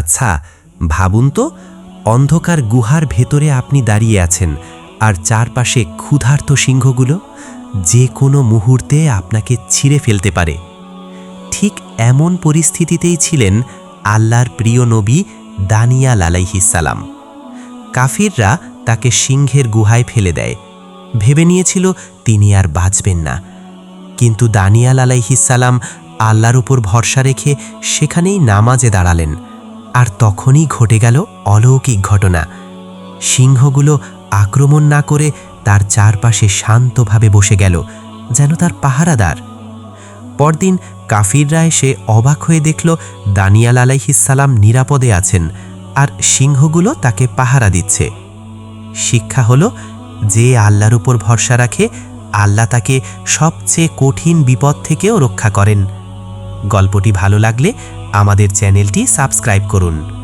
আচ্ছা ভাবুন তো, অন্ধকার গুহার ভেতরে আপনি দাঁড়িয়ে আছেন আর চারপাশে ক্ষুধার্ত সিংহগুলো যে কোনো মুহূর্তে আপনাকে ছিঁড়ে ফেলতে পারে। ঠিক এমন পরিস্থিতিতেই ছিলেন আল্লাহর প্রিয় নবী দানিয়াল আলাইহিসালাম কাফিররা তাকে সিংহের গুহায় ফেলে দেয়। ভেবে নিয়েছিল তিনি আর বাঁচবেন না। কিন্তু দানিয়াল আলাইহিসালাম আল্লাহর উপর ভরসা রেখে সেখানেই নামাজে দাঁড়ালেন। আর তখনই ঘটে গেল অলৌকিক ঘটনা। সিংহগুলো আক্রমণ না করে তার চারপাশে শান্তভাবে বসে গেল, যেন তার পাহারাদার। পরদিন কাফিররা এসে অবাক হয়ে দেখল দানিয়াল আলাইহিসালাম নিরাপদে আছেন আর সিংহগুলো তাকে পাহারা দিচ্ছে। শিক্ষা হলো যে আল্লাহর উপর ভরসা রাখে, আল্লাহ তাকে সবচেয়ে কঠিন বিপদ থেকেও রক্ষা করেন। গল্পটি ভালো লাগলে আমাদের চ্যানেলটি সাবস্ক্রাইব করুন।